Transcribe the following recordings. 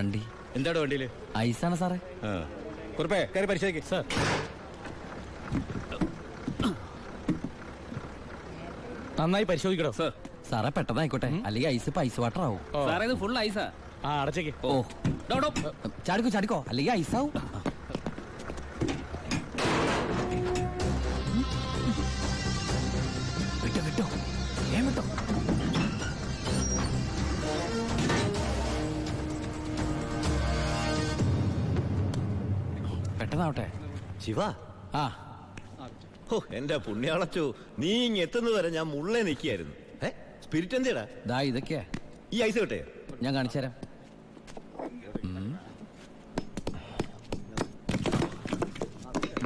സാറേ വണ്ടി. എന്താടോ വണ്ടിയിൽ? ഐസാണ് സാറേ? കുറിപ്പേ കയറി പരിശോധിക്ക്. സാർ. നന്നായി പരിശോധിക്കണോ സാർ. സാറേ പെട്ടെന്നായിക്കോട്ടെ. അല്ലെങ്കിൽ ഐസ് ഇപ്പൊ ഐസ് വാട്ടർ ആവും സാറേ ഇത് ഫുൾ ഐസാ. ആ അടച്ചേക്ക്. ഓ. ഡോ, ഡോ. ചാടിക്കോ ചാടിക്കോ. അല്ലെങ്കിൽ ഐസ് പെട്ടെന്നാവട്ടെ ശിവ. ആ. ഓ എന്റെ പുണ്യാളച്ചു നീ ഇങ് എത്തുന്നത് വരെ ഞാൻ മുള്ളേ നിൽക്കായിരുന്നു ഏ സ്പിരിറ്റ് എന്തേടാ? ദാ ഇതൊക്കെയാ ഈ ഐസ് കിട്ടേ? ഞാൻ കാണിച്ചുതരാം.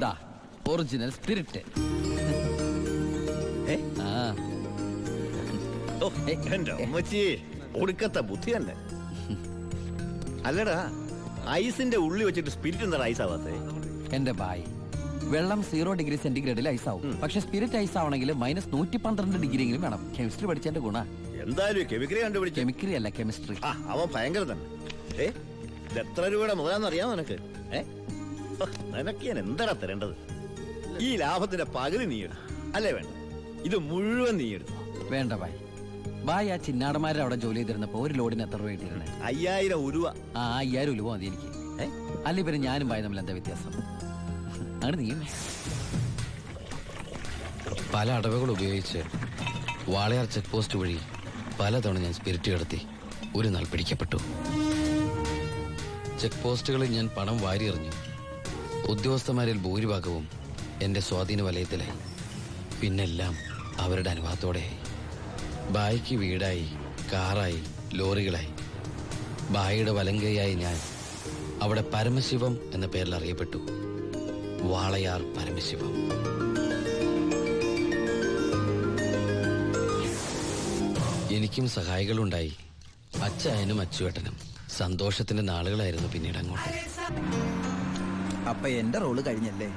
ദാ ഒറിജിനൽ സ്പിരിറ്റ് എന്റെ അമ്മച്ചി ഒടുക്കത്തെ ബുദ്ധി തന്നെ അല്ലടാ ഐസിന്റെ ഉള്ളി വെച്ചിട്ട് സ്പിരിറ്റ് എന്താ ഐസ് ആവാത്തേ എന്റെ ബായ്. വെള്ളം സീറോ ഡിഗ്രി സെന്റിഗ്രേഡിൽ ഐസ് ആവും. പക്ഷെ സ്പിരിറ്റ് ഐസ് ആവണമെങ്കിൽ മൈനസ് നൂറ്റി പന്ത്രണ്ട് ഡിഗ്രിയെങ്കിലും വേണം. കെമിസ്ട്രി പഠിച്ചതിന്റെ ഗുണ. എന്തായാലും കെമിക്കറി കണ്ടുപിടിച്ച. കെമിക്കറി അല്ല കെമിസ്ട്രി. ആ അവൻ ഭയങ്കര തന്നെ. ഏ ഇത് എത്ര രൂപയുടെ മുതലാന്നറിയാമോ നിനക്ക്? ഏ നിനക്ക് ഞാൻ എന്താടാ തരേണ്ടത്? ഈ ലാഭത്തിന്റെ പകുതി നീ എടുത്തു. അല്ലേ വേണ്ട? ഇത് മുഴുവൻ നീ എടുത്തു. വേണ്ട ബായ്. ബായ് ആ ചിന്നാടന്മാരുടെ അവിടെ ജോലി ചെയ്തിരുന്നപ്പോ ഒരു ലോഡിന് എത്ര രൂപ കിട്ടിയിരുന്നത് അയ്യായിരം ഉരുവ. ആ അയ്യായിരം രൂപ മതി എനിക്ക്. ഏ? അല്ല ഇവർ ഞാനും ബായ് തമ്മിൽ എന്താ വ്യത്യാസം? അങ്ങനെ നീ. പല അടവുകൾ ഉപയോഗിച്ച് വാളയാർ ചെക്ക് പോസ്റ്റ് വഴി പലതവണ ഞാൻ സ്പിരിറ്റ് കടത്തി ഒരു നാൾ പിടിക്കപ്പെട്ടു. ചെക്ക് പോസ്റ്റുകളിൽ ഞാൻ പണം വാരിയെറിഞ്ഞു ഉദ്യോഗസ്ഥന്മാരിൽ ഭൂരിഭാഗവും എന്റെ സ്വാധീന വലയത്തിലായി. പിന്നെല്ലാം അവരുടെ അനുഭവത്തോടെയായി ബായിക്ക് വീടായി കാറായി ലോറികളായി. ബായിയുടെ വലങ്കയായി ഞാൻ അവിടെ പരമശിവം എന്ന പേരിൽ അറിയപ്പെട്ടു. വാളയാർ പരമശിവം. എനിക്കും സഹായികളുണ്ടായി. അച്ചായനും അച്ചുവേട്ടനും. സന്തോഷത്തിന്റെ നാളുകളായിരുന്നു പിന്നീട് അങ്ങോട്ട്. അപ്പൊ എന്റെ റോൾ കഴിഞ്ഞല്ലേ?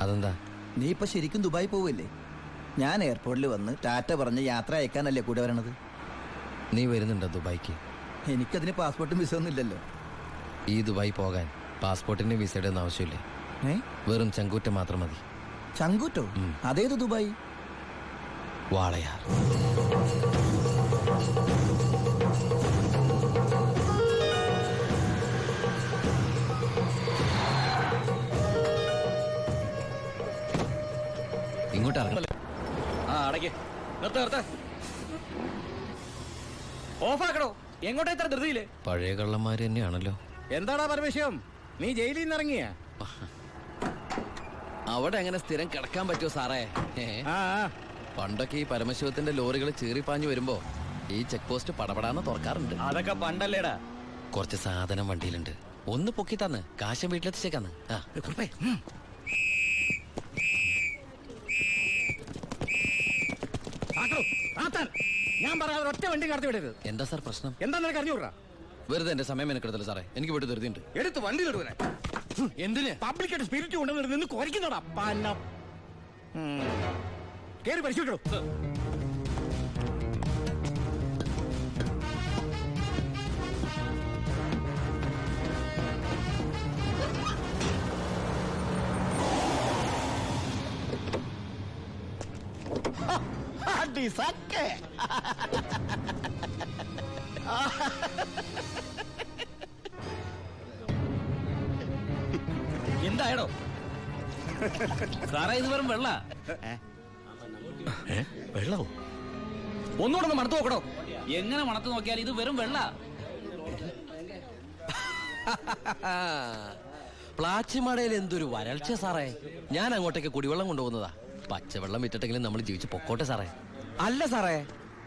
അതെന്താ? നീ ഇപ്പൊ ശരിക്കും ദുബായി പോവല്ലേ? ഞാൻ എയർപോർട്ടിൽ വന്ന് ടാറ്റ പറഞ്ഞ് യാത്ര അയക്കാനല്ലേ കൂടെ വരണത്? നീ വരുന്നുണ്ടോ ദുബായിക്ക്? എനിക്കതിന് പാസ്പോർട്ടും വിസ ഒന്നും ഇല്ലല്ലോ. ഈ ദുബായി പോകാൻ പാസ്പോർട്ടിന്റെ വിസയുടെ ഒന്നും ആവശ്യമില്ലേ? വെറും ചങ്കൂറ്റ മാത്രം മതി. ചങ്കൂറ്റോ. അതേത് ദുബായി? വാളയാർ. ഇങ്ങോട്ട് ഇറങ്ങി. ആ അടയ്ക്ക്. നിർത്ത നിർത്ത. ഓഫാക്കടോ. എങ്ങോട്ടാ ഇത്ര പഴയ കള്ളന്മാര് തന്നെയാണല്ലോ. എന്താടാ പരമേശ്വരം? നീ ജയിലിൽ നിന്ന് ഇറങ്ങിയ അവിടെ എങ്ങനെ സ്ഥിരം കിടക്കാൻ പറ്റുമോ സാറേ. പണ്ടൊക്കെ ഈ പരമശിവത്തിന്റെ ലോറികൾ ചീറിപ്പാഞ്ഞു വരുമ്പോ ഈ ചെക്ക് പോസ്റ്റ് പടപടാന്ന് തുറക്കാറുണ്ട്. അതൊക്കെ പണ്ടല്ലേടാ. കുറച്ച് സാധനം വണ്ടിയിലുണ്ട്. ഒന്ന് പൊക്കി തന്ന്. കാശം വീട്ടിലെത്തിച്ചേക്കാന്ന്. ആ. ഞാൻ പറയാതെ ഒറ്റ വണ്ടി കടത്തി വിടരുത്. എന്താ സാർ പ്രശ്നം? എന്താ നിനക്ക് അറിഞ്ഞൂടാ? വെറുതെ എന്റെ സമയം മെനക്കെടുത്തല്ലോ സാറേ. എനിക്ക് വീട്ടിൽ ധൃതിയുണ്ട്. എടുത്ത് വണ്ടി എന്തിന്? പബ്ലിക്കായിട്ട് സ്പിരിറ്റ് കൊണ്ടുവന്നിട്ട് നിന്ന് കുറയ്ക്കുന്നോടാ പന്ന. കേറി പരിശോധിക്കണോ അടി സക്കേ. സാറേ ഇത് വെറും വെള്ള. വെള്ളവും ഒന്നുകൂടെ ഒന്ന് മണത്ത് നോക്കണോ? എങ്ങനെ മണത്ത് നോക്കിയാൽ ഇത് വെറും വെള്ള. പ്ലാച്ചിമടയിൽ എന്തൊരു വരൾച്ച സാറേ. ഞാൻ അങ്ങോട്ടേക്ക് കുടിവെള്ളം കൊണ്ടുപോകുന്നതാ. പച്ചവെള്ളം വിറ്റിട്ടെങ്കിലും നമ്മൾ ജീവിച്ച് പൊക്കോട്ടെ സാറേ. അല്ല സാറേ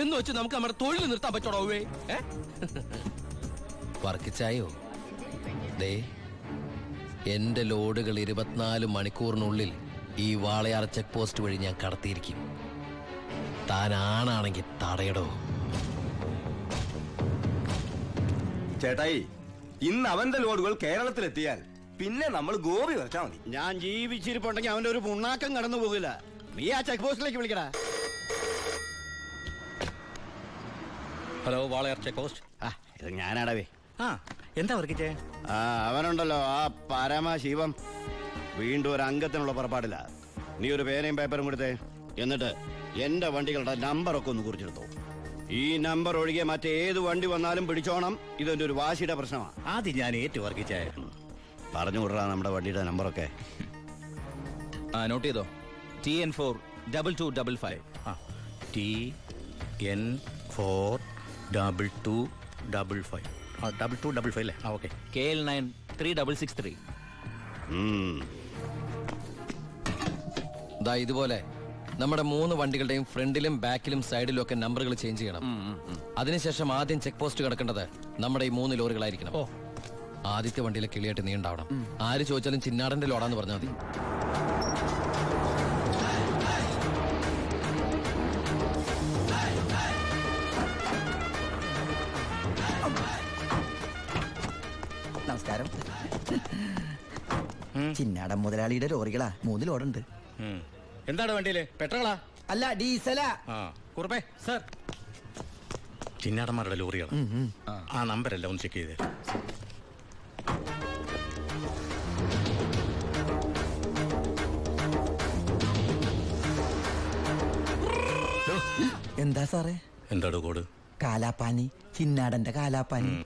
എന്ന് വെച്ച് നമുക്ക് നമ്മുടെ തൊഴിൽ നിർത്താൻ പറ്റണോ ഏ? വർക്കിച്ചായോ ദേ എന്റെ ലോഡുകൾ ഇരുപത്തിനാല് മണിക്കൂറിനുള്ളിൽ ഈ വാളയാർ ചെക്ക് പോസ്റ്റ് വഴി ഞാൻ കടത്തിയിരിക്കും. താൻ ആണാണെങ്കിൽ തടയടോ. ചേട്ടായി ഇന്ന് അവന്റെ ലോഡുകൾ കേരളത്തിലെത്തിയാൽ പിന്നെ നമ്മൾ ഗോപി വരച്ചാ മതി. ഞാൻ ജീവിച്ചിരിപ്പുണ്ടെങ്കിൽ അവന്റെ ഒരു പുണ്ണാക്കം കടന്നു പോകില്ല. നീ ആ ചെക്ക് പോസ്റ്റിലേക്ക് വിളിക്കടാ. ഹലോ വാളയാർ ചെക്ക് പോസ്റ്റ് ആ ഇത് ഞാനാടവേ ആ എന്താ വർക്കിച്ചേ ആ അവനുണ്ടല്ലോ ആ പരമശിവം. വീണ്ടും ഒരു അംഗത്തിനുള്ള പുറപ്പാടില്ല നീ ഒരു പേനയും പേപ്പറും കൊടുത്തേ. എന്നിട്ട് എന്റെ വണ്ടികളുടെ നമ്പറൊക്കെ ഒന്ന് കുറിച്ചെടുത്തു. ഈ നമ്പർ ഒഴികെ മറ്റേത് വണ്ടി വന്നാലും പിടിച്ചോണം. ഇതെന്റെ ഒരു വാശിയുടെ പ്രശ്നമാണ് ആദ്യം ഞാൻ ഏറ്റു വർക്കിച്ചേ പറഞ്ഞു വിടറാ നമ്മുടെ വണ്ടിയുടെ നമ്പറൊക്കെ. ആ നോട്ട് ചെയ്തോ? T N four double two double five T N four double two double five ആ ഡബിൾ ടു ഡബിൾ ഫൈവ് അല്ലേ ആ okay K L nine three double six three ഇതാ ദാ ഇതുപോലെ നമ്മുടെ മൂന്ന് വണ്ടികളുടെയും ഫ്രണ്ടിലും ബാക്കിലും സൈഡിലും ഒക്കെ നമ്പറുകൾ ചേഞ്ച് ചെയ്യണം. അതിനുശേഷം ആദ്യം ചെക്ക് പോസ്റ്റ് കിടക്കേണ്ടത് നമ്മുടെ ഈ മൂന്ന് ലോറികളായിരിക്കണം. ആദ്യത്തെ വണ്ടിയിലെ കിളിയായിട്ട് നീണ്ടാവണം ആര് ചോദിച്ചാലും ചിന്നാടന്റെ ലോഡാന്ന് പറഞ്ഞാൽ മതി. ചിന്നാടൻ മുതലാളിയുടെ ലോറികളാ. മൂന്ന് ലോഡുണ്ട് എന്താണ് വണ്ടിയിൽ? പെട്രോളാ? അല്ല ഡീസലാ. ആ കുറുപ്പേ. സർ. ചിന്നാടന്മാരുടെ ലോറികൾ ആ നമ്പരല്ല ഒന്ന് ചെക്ക് ചെയ്തേ. എന്താ സാറേ? എന്താടോ കോഡ്? കാലാപ്പാനി ചിന്നാടന്റെ കാലാപ്പാനി.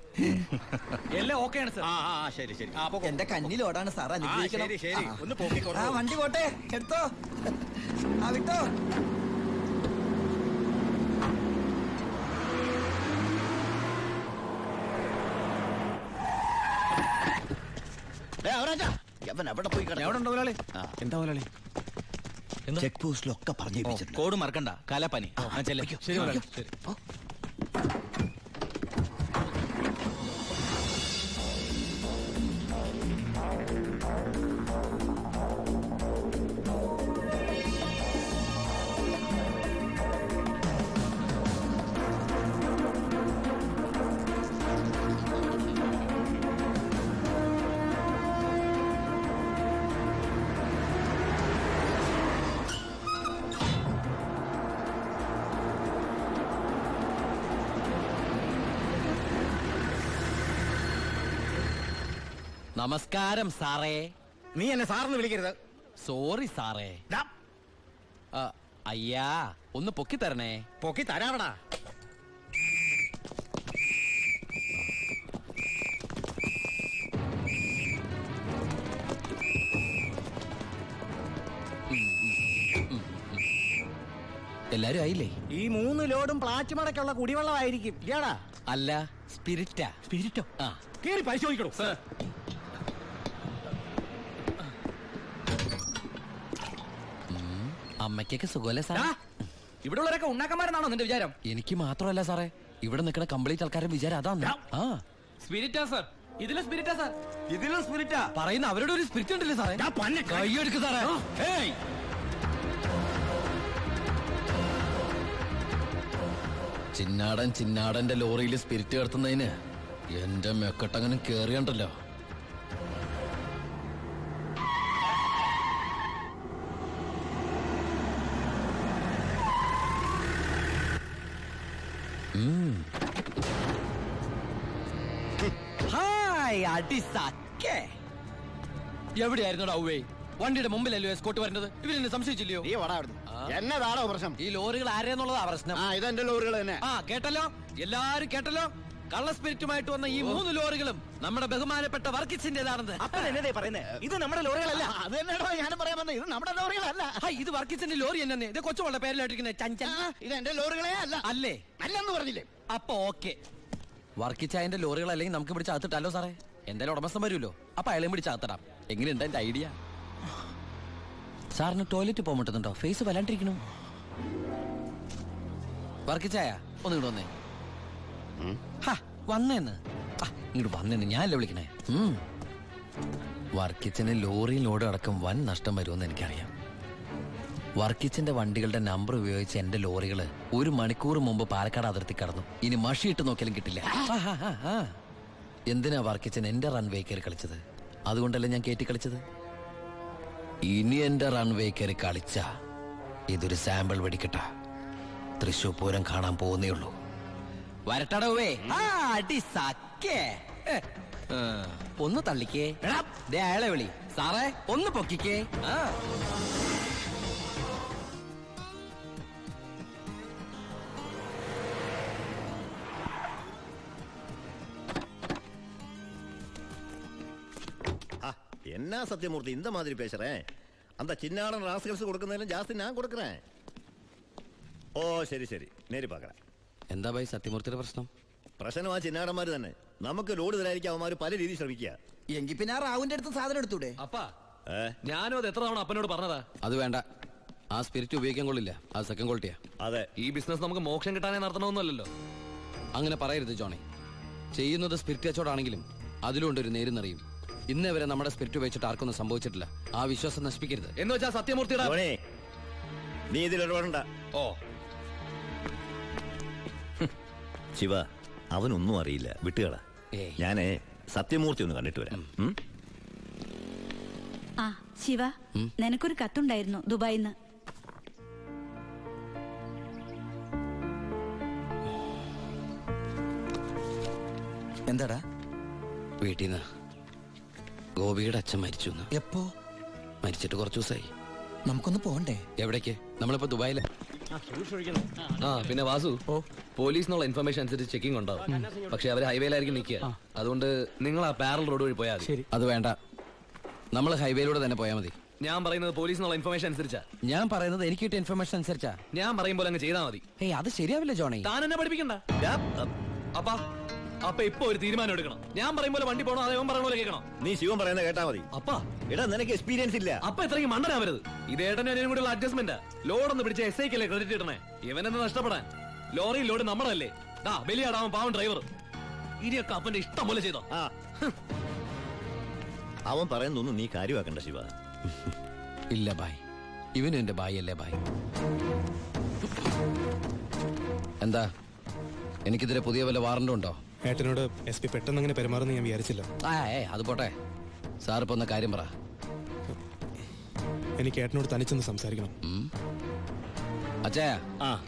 എല്ലാം ഓക്കെയാണ് സർ. ആ ആ ആ, ശരി ശരി. ആ പൊക്കോ. എന്റെ കന്നി ലോഡാണ് സാർ ശരി, ശരി. ആ. ഒന്ന് പൊക്കിക്കോളൂ. ആ വണ്ടി പോട്ടെ. എടുത്തോ. ആ വിട്ടോ. എവിടെ പോയി കിടന്നു? എവിടെ ഉണ്ടോ മുതലാളി? ആ. എന്താ മുതലാളി? ചെക്ക് പോസ്റ്റിലൊക്കെ പറഞ്ഞു കോഡ് മറക്കണ്ട. കാലാപ്പാനി. ആ ചെല്ലേ. ശരി മുതലാളി. ശരി. നമസ്കാരം സാറേ. നീ എന്നെ സാറിന് വിളിക്കരുത്. സോറി സാറേ. ഡാ, ആ, അയ്യാ ഒന്ന് പൊക്കി തരണേ. പൊക്കി തരാവടാ. എല്ലാരും ആയില്ലേ? ഈ മൂന്ന് ലോഡും പ്ലാറ്റ് മടക്കുള്ള കുടിവെള്ളമായിരിക്കും അല്ല സ്പിരിറ്റാ. സ്പിരിറ്റോ? ആ. കേറി പരിശോധിക്കണോ? അമ്മയ്ക്കൊക്കെ സുഖമല്ലേ സാറേ? ഇവിടെ ഉള്ളവരൊക്കെ ഉണ്ണാക്കന്മാരെന്നാണോ നിന്റെ വിചാരം? എനിക്ക് മാത്രമല്ല സാറേ. ഇവിടെ നിൽക്കുന്ന കംപ്ലീറ്റ് ആൾക്കാരും വിചാരം അതാണ് ആ. സ്പിരിറ്റാ സർ. ഇതിലെ സ്പിരിറ്റാ സർ. ഇതിലും സ്പിരിറ്റാ? പറയുന്ന അവരുടെ ഒരു സ്പിരിറ്റ് ഉണ്ടല്ലേ സാറേ. ഞാൻ പന്നെ കൈയെടുക്ക് സാറേ. ചിന്നാടൻ ചിന്നാടന്റെ ലോറിയിൽ സ്പിരിറ്റ് കടത്തുന്നതിന് എന്റെ മെക്കട്ടങ്ങനെ കേറിയണ്ടല്ലോ. ഹായ് അടി സക്കേ എവിടെയായിരുന്നു ഔവേ വണ്ടിയുടെ മുമ്പിലല്ലോ എസ്കോട്ട് വരുന്നത് ഇവരെന്നെ സംശയിച്ചില്ലയോ? നീ വടാ അവിടുന്ന്. എന്നതാണോ പ്രശ്നം? ഈ ലോറികൾ ആരെന്നുള്ളതാ പ്രശ്നം. ആ ഇതെന്റെ ലോറികൾ തന്നെ. ആ കേട്ടല്ലോ? എല്ലാരും കേട്ടല്ലോ? കള്ള സ്പിരിറ്റുമായിട്ട് വന്ന ഈ മൂന്ന് ലോറികളും നമ്മുടെ ബഹുമാനപ്പെട്ട വർക്കിച്ചിന്റേതാണെന്ന് ഇത് നമ്മുടെ ലോറികളല്ല. അത് തന്നെയാണോ ഞാനും പറയാൻ വന്നത് ഇത് നമ്മുടെ ലോറികളല്ല. ഇത് വർക്കിച്ചിന്റെ ലോറി എന്നെ ഇത് കൊച്ചുമുള്ള പേരിലായിട്ടിരിക്കുന്ന ചഞ്ചൽ ഇത് എന്റെ ലോറികളെ അല്ല. അല്ലേ? അല്ലെന്ന് പറഞ്ഞില്ലേ? അപ്പൊ ഓക്കെ. വർക്കിച്ചായന്റെ ലോറികൾ അല്ലെങ്കിൽ നമുക്ക് ഇവിടെ ചാത്തിട്ടല്ലോ സാറേ? എന്തായാലും ഉടമസ്ഥൻ വരുമല്ലോ. അപ്പൊ അയാളെയും പിടിച്ച് ചാത്തടാം. എങ്ങനെയുണ്ട് എന്റെ ഐഡിയ? സാറിന് ടോയ്ലറ്റ് പോകാൻ പറ്റുന്നുണ്ടോ? ഫേസ് വല്ലാണ്ടിരിക്കണു. വർക്കിച്ചായ ഒന്ന് ഇങ്ങോട്ട് വന്നേ. വന്നേന്ന്. ഇങ്ങോട്ട് വന്നേന്ന്. ഞാനല്ലേ വിളിക്കണേ? ഉം. വർക്കിച്ചന് ലോറിയിൽ ലോഡ് അടക്കം വൻ നഷ്ടം വരുമെന്ന് എനിക്കറിയാം. വർക്കിച്ചന്റെ വണ്ടികളുടെ നമ്പർ ഉപയോഗിച്ച് എന്റെ ലോറികൾ ഒരു മണിക്കൂർ മുമ്പ് പാലക്കാട് അതിർത്തി കടന്നു. ഇനി മഷിയിട്ട് നോക്കിയാലും കിട്ടില്ല. എന്തിനാ വർക്കിച്ചൻ എന്റെ റൺവേ കയറി കളിച്ചത്? അതുകൊണ്ടല്ലേ ഞാൻ കയറ്റി കളിച്ചത്? ഇനി എന്റെ റൺവേ കയറി കളിച്ച ഇതൊരു സാമ്പിൾ വെടിക്കട്ട. തൃശൂർ പൂരം കാണാൻ പോകുന്നേ ഉള്ളൂ. വരട്ടടവേ. സക്കേ ഒന്ന് തള്ളിക്കേ. അയാളെ വിളി. സാറേ ഒന്ന് പൊക്കിക്കേ. എന്നാ സത്യമൂർത്തി ഇന്ന മാതിരി പേശറേ. അന്ത ചിന്നാടൻ റാസ്കൽസ് കൊടുക്കുന്നതിലും ജാസ്തി ഞാൻ കൊടുക്കറേ ഓ ശരി ശരി. നേരി പാകറേ എന്താ ഭായി സത്യമൂർത്തിയുടെ പ്രശ്നം? പ്രശ്നം ആ ചിന്നാടന്മാര് തന്നെ. നമുക്ക് ലോഡ് തരായിരിക്കും അവന്മാര് പല രീതി ശ്രമിക്കുക. എങ്കിൽ പിന്നെ ആ റാവുന്റെ അടുത്ത് സാധനം എടുത്തൂടെ? അപ്പാ ഏ? ഞാനും അത് എത്ര തവണ അപ്പനോട് പറഞ്ഞതാ? അത് വേണ്ട. ആ സ്പിരിറ്റ് ഉപയോഗിക്കാൻ കൊള്ളില്ല. അത് സെക്കൻഡ് ക്വാളിറ്റിയാ അതെ. ഈ ബിസിനസ് നമുക്ക് മോക്ഷം കിട്ടാനേ നടത്തണമെന്നല്ലോ അങ്ങനെ പറയരുത് ജോണി. ചെയ്യുന്നത് സ്പിരിറ്റ് കച്ചവടാണെങ്കിലും അതിലുണ്ട് ഒരു നേരും നിറയും ഇന്നേ വരെ നമ്മുടെ സ്പിരിറ്റ് ഉപയോഗിച്ചിട്ട് ആർക്കൊന്നും സംഭവിച്ചിട്ടില്ല. ആ വിശ്വാസം നശിപ്പിക്കരുത്. എന്ന് വെച്ചാ സത്യമൂർത്തിയുടെ നീ ഇതിൽ ഇടപെടണ്ട ഓ. ശിവ അവനൊന്നും അറിയില്ല. വിട്ടുകള. ഏയ്. ഞാൻ സത്യമൂർത്തി ഒന്ന് കണ്ടിട്ട് വരാം. ഉം? ആ ശിവ നിനക്കൊരു കത്തുണ്ടായിരുന്നു ദുബായിന്ന്. എന്താടാ? വീട്ടിൽ നിന്ന് ഗോപിയുടെ അച്ഛൻ മരിച്ചു എന്ന്. എപ്പോ? മരിച്ചിട്ട് കുറച്ചു ദിവസമായി നമുക്കൊന്ന് പോണ്ടേ? എവിടേക്ക്? നമ്മളിപ്പോ ദുബായിലെ. ആ പിന്നെ വാസു പോലീസിനുള്ള ഇൻഫർമേഷൻ അനുസരിച്ച് ചെക്കിംഗ് ഉണ്ടാവും പക്ഷെ അവർ ഹൈവേയിലായിരിക്കും നിൽക്കുക. അതുകൊണ്ട് നിങ്ങൾ ആ പാരൽ റോഡ് വഴി പോയാൽ അത് വേണ്ട. നമ്മൾ ഹൈവേയിലൂടെ തന്നെ പോയാൽ മതി. ഞാൻ പറയുന്നത് പോലീസിനുള്ള ഇൻഫർമേഷൻ അനുസരിച്ചാ. ഞാൻ പറയുന്നത് എനിക്ക് കിട്ടിയ ഇൻഫർമേഷൻ അനുസരിച്ചാ. ഞാൻ പറയുമ്പോൾ അങ്ങ് ചെയ്താൽ മതി. ഏയ് അത് ശരിയാവില്ല ജോണി. താൻ എന്നെ പഠിപ്പിക്കണ്ട. അപ്പാ. അപ്പൊ ഇപ്പൊ ഒരു തീരുമാനം എടുക്കണം. ഞാൻ പറയും പോലെ വണ്ടി പോകണോ അതേ പറയണ പോലെ കേൾക്കണം? നീ ശിവൻ പറയുന്നത് കേട്ടാ മതി. അപ്പ. എടാ നിനക്ക് എക്സ്പീരിയൻസ് ഇല്ല. അപ്പൊ ഇത്രയും മണ്ടനാവരുത്. ഇത് ഏട്ടനും അനിയനും കൂടെയുള്ള അഡ്ജസ്റ്റ്മെന്റ് ലോഡ് ഒന്ന് പിടിച്ച എസ് ഐക്കല്ലേ ക്രെഡിറ്റ് ഇടണേ? ഇവനെന്ന് നഷ്ടപ്പെടാൻ? ലോറി ലോഡ് നമ്മളല്ലേ? ദാ ബലിയാടാവൻ പാവൻ ഡ്രൈവർ ഇനിയൊക്കെ അപ്പന്റെ ഇഷ്ടം പോലെ ചെയ്തോ. ആ. അവൻ പറയുന്നൊന്നും നീ കാര്യമാക്കണ്ട ശിവ. ഇല്ല ബായ്. ഇവനും എന്റെ ബായ് അല്ലേ ബായ്. എന്താ? എനിക്കിതിരെ പുതിയ വല്ല വാറണ്ടും ഉണ്ടോ? ഏട്ടനോട് എസ് പി പെട്ടെന്ന് അങ്ങനെ പെരുമാറുന്ന ഞാൻ വിചാരിച്ചില്ല. ആ ഏ അത് പോട്ടെ. സാർ ഇപ്പൊ ഒന്ന് കാര്യം പറ. എനിക്ക് ഏട്ടനോട് തനിച്ചൊന്ന് സംസാരിക്കണം. അച്ഛാ. ആ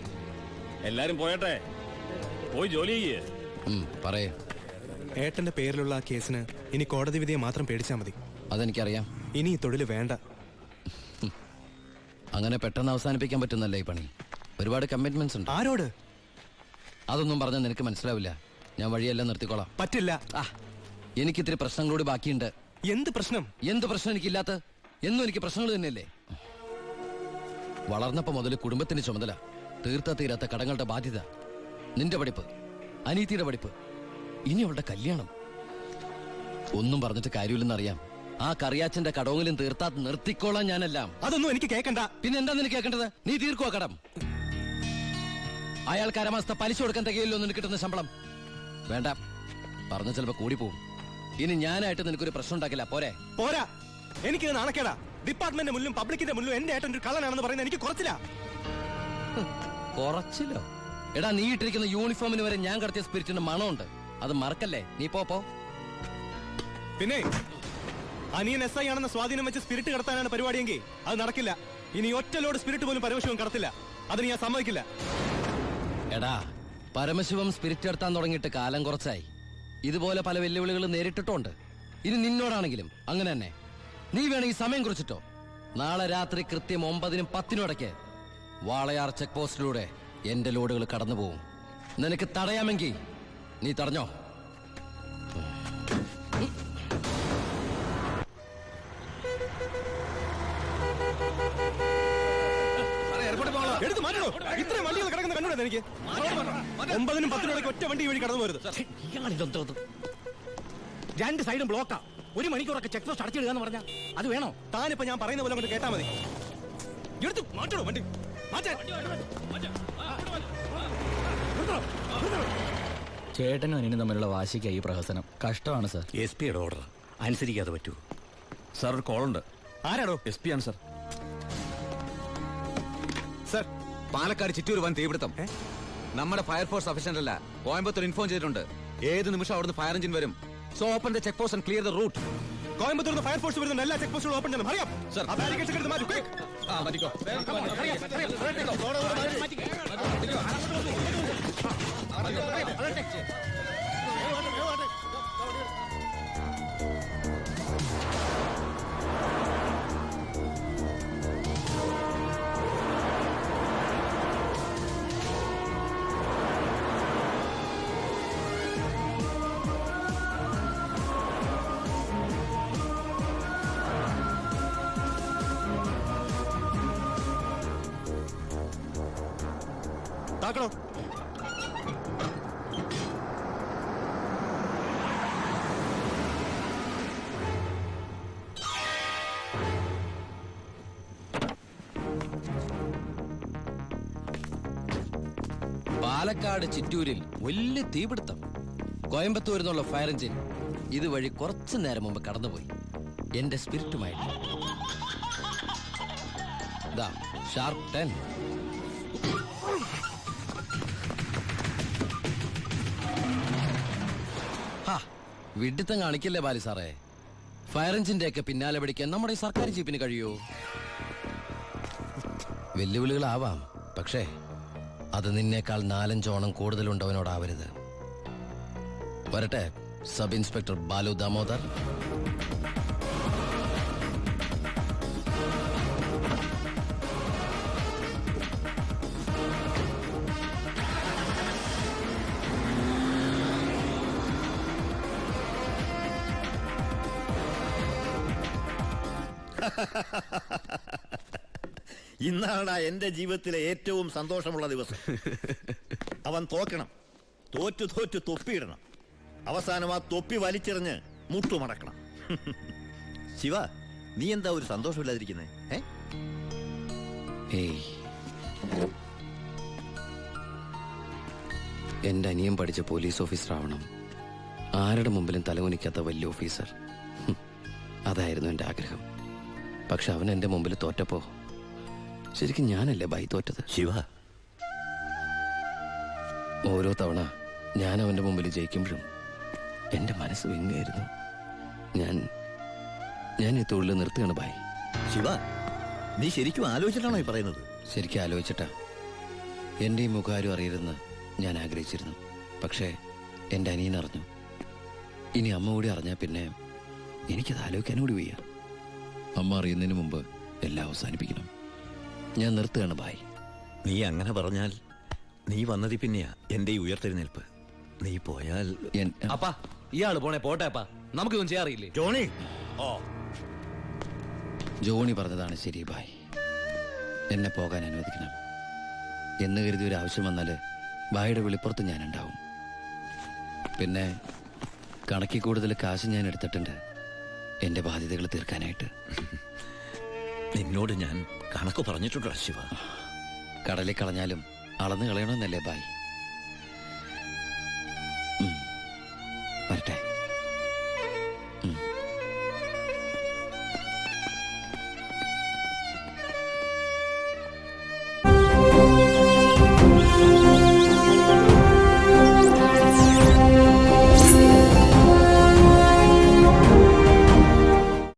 എല്ലാരും പോയട്ടെ. പോയി ജോലി ചെയ്യേ. ഉം, പറയ്. ഏട്ടന്റെ പേരിലുള്ള ആ കേസിന് ഇനി കോടതി വിധിയെ മാത്രം പേടിച്ചാൽ മതി. അതെനിക്കറിയാം. ഇനി ഈ തൊഴിൽ വേണ്ട. അങ്ങനെ പെട്ടെന്ന് അവസാനിപ്പിക്കാൻ പറ്റുന്നല്ലേ ഈ പണി? ഒരുപാട് കമ്മിറ്റ്മെന്റ്സ് ഉണ്ട്. ആരോട്? അതൊന്നും പറഞ്ഞാൽ നിനക്ക് മനസ്സിലാവില്ല. ഞാൻ വഴിയെല്ലാം നിർത്തിക്കോളാം. പറ്റില്ല. ആ എനിക്കിത്തിരി പ്രശ്നങ്ങളോട് കൂടി ബാക്കിയുണ്ട്. എന്ത് പ്രശ്നം? എന്ത് പ്രശ്നം എനിക്കില്ലാത്ത? എന്നും എനിക്ക് പ്രശ്നങ്ങൾ തന്നെയല്ലേ? വളർന്നപ്പോ മുതൽ കുടുംബത്തിന്റെ ചുമതല. തീർത്ത തീരാത്ത കടങ്ങളുടെ ബാധ്യത. നിന്റെ പഠിപ്പ് അനീതിയുടെ പഠിപ്പ് ഇനി അവളുടെ കല്യാണം. ഒന്നും പറഞ്ഞിട്ട് കാര്യമില്ലെന്നറിയാം. ആ കറിയാച്ചന്റെ കടവെങ്കിലും തീർത്താ നിർത്തിക്കോളാം ഞാനെല്ലാം. അതൊന്നും എനിക്ക് കേൾക്കണ്ട പിന്നെ എന്താ നിനക്ക് കേൾക്കേണ്ടത് നീ തീർക്കുവാ കടം. അയാൾക്ക് അരമാസത്തെ പലിശ കൊടുക്കാൻ തികയില്ലോ നിനക്ക് കിട്ടുന്ന ശമ്പളം. വേണ്ട. പറഞ്ഞ ചിലപ്പോ കൂടിപ്പോവും. ഇനി ഞാനായിട്ട് നിനക്കൊരു പ്രശ്നം ഉണ്ടാക്കില്ല. പോരെ. പോരാ. എനിക്ക് നാണക്കേടാ. ഡിപ്പാർട്ട്മെന്റ് മുന്നിലും പബ്ലിക്കിന്റെ മുന്നിലും എന്റെ ഏട്ടൻ ഒരു കള്ളനാണെന്ന് പറയുന്നത് എനിക്ക് കുറച്ചില്ല കുറച്ചില്ലോ എടാ നീ ഇട്ടിരിക്കുന്ന യൂണിഫോമിന് വരെ ഞാൻ കടത്തിയ സ്പിരിറ്റിന് മണമുണ്ട്. അത് മറക്കല്ലേ? നീ പോ പോ. പിന്നെ അനിയൻ എസ് ഐ ആണെന്ന സ്വാധീനം വെച്ച് സ്പിരിറ്റ് കടത്താനാണ് പരിപാടിയെങ്കിൽ അത് നടക്കില്ല. ഇനി ഒറ്റ ലോഡ് സ്പിരിറ്റ് പോലും പരമശിവം കടത്തില്ല. അതിന് ഞാൻ സമ്മതിക്കില്ല. എടാ പരമശിവം സ്പിരിറ്റ് എടുത്താൻ തുടങ്ങിയിട്ട് കാലം കുറച്ചായി. ഇതുപോലെ പല വെല്ലുവിളികൾ നേരിട്ടിട്ടുണ്ട്. ഇനി നിന്നോടാണെങ്കിലും അങ്ങനെ തന്നെ. നീ വേണമെങ്കിൽ സമയം കുറിച്ചിട്ടോ? നാളെ രാത്രി കൃത്യം ഒമ്പതിനും പത്തിനും ഇടയ്ക്ക് വാളയാർ ചെക്ക് പോസ്റ്റിലൂടെ എന്റെ ലോഡുകൾ കടന്നു പോവും. നിനക്ക് തടയാമെങ്കിൽ നീ തടഞ്ഞോ? എടുത്ത് മാറ്റണോ? ഇത്രയും വണ്ടികൾ കണ്ടുകൂടെ എനിക്ക്? ഒമ്പതിനും പത്തിനും ഇടയ്ക്ക് ഒറ്റ വണ്ടി വഴി കടന്നു പോരുത്. രണ്ട് സൈഡും ബ്ലോക്കാ ഒരു മണിക്കൂറൊക്കെ ചെക്ക് പോസ്റ്റ് അടച്ചിടുക എന്ന് പറഞ്ഞാ അത് വേണോ? താനിപ്പോ ഞാൻ പറയുന്ന പോലെ കൊണ്ട് കേട്ടാ മതി. എടുത്ത് മാറ്റണോ വണ്ടി? ചേട്ടനും അനിയനും തമ്മിലുള്ള വാശിക്കായി ഈ പ്രഹസനം. കഷ്ടമാണ് സർ. എസ് പിയുടെ ഓർഡർ അനുസരിക്കാതെ പറ്റൂ. സാർ ഒരു കോളുണ്ട് ഉണ്ട്. ആരാടോ? എസ് പി ആണ് സർ. സർ പാലക്കാട് ചിറ്റൂർ വൻ തീപിടുത്തം. നമ്മുടെ ഫയർഫോഴ്സ് സഫീഷ്യന്റ് അല്ല കോയമ്പത്തൂർ ഇൻഫോം ചെയ്തിട്ടുണ്ട്. ഏത് നിമിഷം അവിടുന്ന് ഫയർ എഞ്ചിൻ വരും? So open the check post and clear the route Coimbatore fire force വരുന്ന എല്ലാ ചെക്ക് പോസ്റ്റുകളും ഓപ്പൺ ചെയ്യണം. അറിയാം. സർ പാലക്കാട് ചിറ്റൂരിൽ വലിയ തീപിടുത്തം. കോയമ്പത്തൂരിൽ നിന്നുള്ള ഫയർ എഞ്ചിൻ ഇതുവഴി കുറച്ചു നേരം മുമ്പ് കടന്നുപോയി. എന്റെ സ്പിരിറ്റുമായിട്ട് ദാ ഷാർപ്പ് വിഡിത്തം കാണിക്കല്ലേ ബാലി സാറേ? ഫയർ എഞ്ചിന്റെ ഒക്കെ പിന്നാലെ പിടിക്കാൻ നമ്മുടെ ഈ സർക്കാർ ജീപ്പിന് കഴിയോ? വെല്ലുവിളികളാവാം. പക്ഷേ അത് നിന്നേക്കാൾ നാലഞ്ചോണം കൂടുതലുണ്ടവനോടാവരുത്. വരട്ടെ സബ് ഇൻസ്പെക്ടർ ബാലു ദാമോദർ. ഇന്നാണ് എന്റെ ജീവിതത്തിലെ ഏറ്റവും സന്തോഷമുള്ള ദിവസം. അവൻ തോക്കണം. തോറ്റു തോറ്റു തൊപ്പിയിടണം. അവസാനം ആ തൊപ്പി വലിച്ചെറിഞ്ഞ് മുട്ടുമടക്കണം ശിവ നീ എന്താ ഒരു സന്തോഷമില്ലാതിരിക്കുന്നേ? ഏ? ഏയ്. എന്റെ അനിയൻ പഠിച്ച പോലീസ് ഓഫീസർ ആവണം ആരുടെ മുമ്പിലും തലകുനിക്കാത്ത വലിയ ഓഫീസർ. അതായിരുന്നു എന്റെ ആഗ്രഹം. പക്ഷെ അവൻ എന്റെ മുമ്പിൽ തോറ്റപ്പോ ശരിക്കും ഞാനല്ലേ ബൈ തോറ്റത്? ശിവ. ഓരോ തവണ ഞാൻ അവന്റെ മുമ്പിൽ ജയിക്കുമ്പോഴും എന്റെ മനസ്സ് വിങ്ങായിരുന്നു. ഞാൻ ഞാൻ ഈ തൊഴിൽ നിർത്തുകയാണ് ബായി ശിവ നീ ശരിക്കും ആലോചിച്ചിട്ടാണോ ഈ പറയുന്നത്? ശരിക്കും ആലോചിച്ചിട്ടാ. എന്റെ ഈ മുഖാരും അറിയരുതെന്ന് ഞാൻ ആഗ്രഹിച്ചിരുന്നു. പക്ഷേ എന്റെ അനിയൻ അറിഞ്ഞു. ഇനി അമ്മ കൂടി അറിഞ്ഞാൽ പിന്നെ എനിക്കത് ആലോചിക്കാനും കൂടി വയ്യ. അമ്മ അറിയുന്നതിന് മുമ്പ് എല്ലാം അവസാനിപ്പിക്കണം. ഞാൻ നിർത്തുകയാണ് ഭായ്. നീ അങ്ങനെ പറഞ്ഞാൽ നീ വന്നതി പിന്നെയാ എന്റെ ഈ ഉയർത്തെഴുന്നേൽപ്പ്. നീ പോയാൽ അപ്പാ ഇയാൾ പോണേ പോട്ടെ അപ്പാ. നമുക്കൊന്നും ചെയ്യാറിയില്ലേ ജോണി. ഓ. ജോണി പറഞ്ഞതാണ് ശരി ഭായ്. എന്നെ പോകാൻ അനുവദിക്കണം. എന്ന് കരുതി ഒരു ആവശ്യം വന്നാൽ ഭായിയുടെ വെളിപ്പുറത്ത് ഞാൻ ഉണ്ടാവും പിന്നെ കണക്കിൽ കൂടുതൽ കാശ് ഞാൻ എടുത്തിട്ടുണ്ട്. എന്റെ ബാധ്യതകൾ തീർക്കാനായിട്ട്. നിന്നോട് ഞാൻ കണക്ക് പറഞ്ഞിട്ടുണ്ടോ ശിവ? കടലിൽ കളഞ്ഞാലും അളന്ന് കളയണമെന്നല്ലേ ബായ്.